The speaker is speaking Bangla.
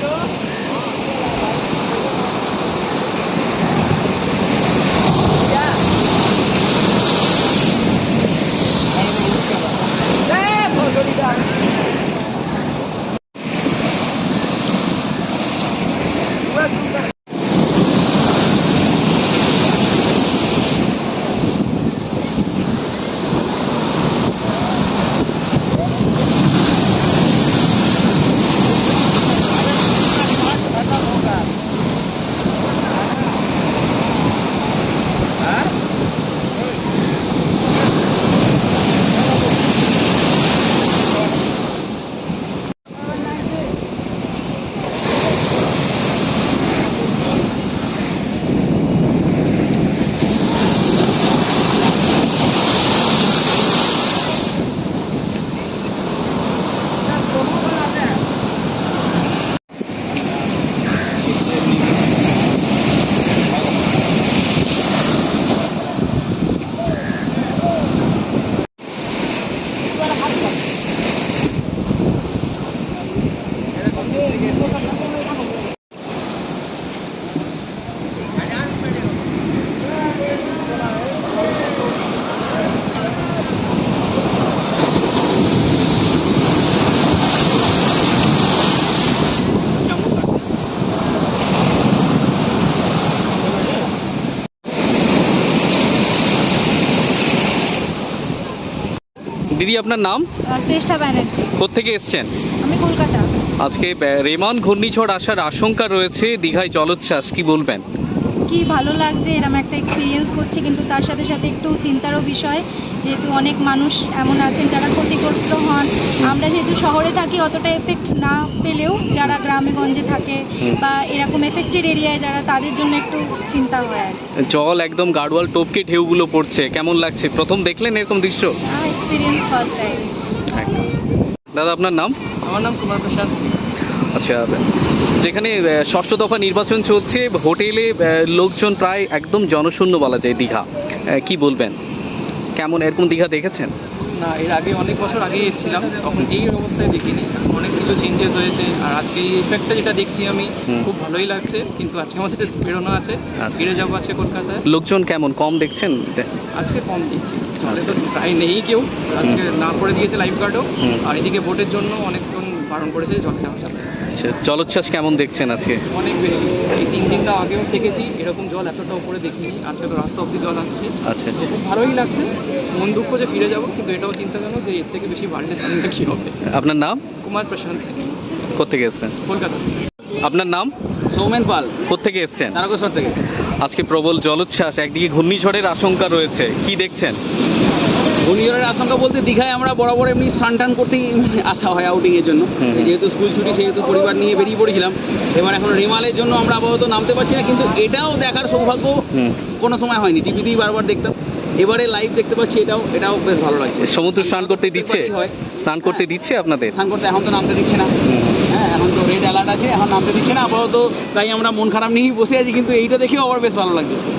Hello. দিদি আপনার নাম? শ্রেষ্ঠা ব্যানার্জি। কোত্থেকে এসছেন? আমি কলকাতা। আজকে রেমন ঘূর্ণিঝড় আসার আশঙ্কা রয়েছে দীঘায় জলোচ্ছ্বাস কি বলবেন? কি ভালো লাগছে এরকম একটা এক্সপিরিয়েন্স করছি কিন্তু তার সাথে সাথে একটু চিন্তারও বিষয়। যেহেতু অনেক মানুষ এমন আছেন যারা ক্ষতিগ্রস্ত হন আমরা যেহেতু শহরে থাকি অতটা এফেক্ট না পেলেও যারা গ্রামে গঞ্জে থাকে বা এরকম এফেক্টেড এরিয়ায় যারা তাদের জন্য একটু চিন্তা হয় আর জল একদম গাড়োয়াল টপকে ঢেউগুলো পড়ছে কেমন লাগছে? প্রথম দেখলেন এরকম দৃশ্য? এক্সপিরিয়েন্স ফার্স্ট টাইম একদম। দাদা আপনার নাম? আমার নাম কুমার প্রসাদ। আচ্ছা যেখানে ষষ্ঠ দফা নির্বাচন চলছে হোটেলে লোকজন প্রায় একদম জনশূন্য বলা যায় দীঘা। কি বলবেন? কেমন এরকম দীঘা দেখেছেন? না এর আগে অনেক বছর আগে এসেছিলাম তখন এই অবস্থায় দেখিনি। অনেক কিছু চেঞ্জেস হয়েছে আর আজকে এই ইফেক্টটা যেটা দেখছি আমি খুব ভালোই লাগছে কিন্তু আজকে আমাদের বেরোনো আছে আচ্ছা। ফিরে যাব আছে কলকাতায়। লোকজন কেমন কম দেখছেন? আজকে কম দিচ্ছি তাহলে তো প্রায় নেই কেউ। আজকে না করে দিয়েছে লাইফ গার্ডও আর এদিকে ভোটের জন্য অনেকজন বারণ করেছে জলে সাথে আচ্ছা জলোচ্ছ্বাস কেমন দেখছেন আজকে? অনেক বেশি। এই তিন দিনটা আগেও থেকেছি এরকম জল এতটা উপরে দেখিনি। আজকে তো রাস্তা অব্দি জল আসছে। আচ্ছা। খুব ভালোই লাগছে। মন দুঃখ যে ফিরে যাব কিন্তু এটাও চিন্তাজনক যে এর থেকে বেশি বাড়লে সামনে কী হবে। আপনার নাম? কুমার প্রশান্ত সিং। কোথেকে এসছেন? কলকাতা। আপনার নাম? সৌমেন পাল। কোথেকে এসছেন? তারকেশ্বর থেকে। আজকে প্রবল জলোচ্ছ্বাস একদিকে ঘূর্ণিঝড়ের আশঙ্কা রয়েছে। কি দেখছেন? ঘূর্ণিঝড়ের আশঙ্কা বলতে দীঘায় আমরা বরাবর এমনি স্নান টান করতেই আসা হয় আউটিংয়ের জন্য। যেহেতু স্কুল ছুটি সেহেতু পরিবার নিয়ে বেরিয়ে পড়েছিলাম। এবার এখন রেমালের জন্য আমরা আপাতত নামতে পারছি না কিন্তু এটাও দেখার সৌভাগ্য কোনো সময় হয়নি। টিভিতেই বারবার দেখতাম। এবারে লাইভ দেখতে পাচ্ছি এটাও এটাও বেশ ভালো লাগছে। সমুদ্র স্নান করতে দিচ্ছে? হয়। স্নান করতে দিচ্ছে আপনাদের? স্নান করতে এখন তো নামতে দিচ্ছে না। হ্যাঁ এখন তো রেড অ্যালার্ট আছে এখন নামতে দিচ্ছে না আপাতত তাই আমরা মন খারাপ নিয়েই বসে আছি কিন্তু এইটা দেখেও আবার বেশ ভালো লাগছে।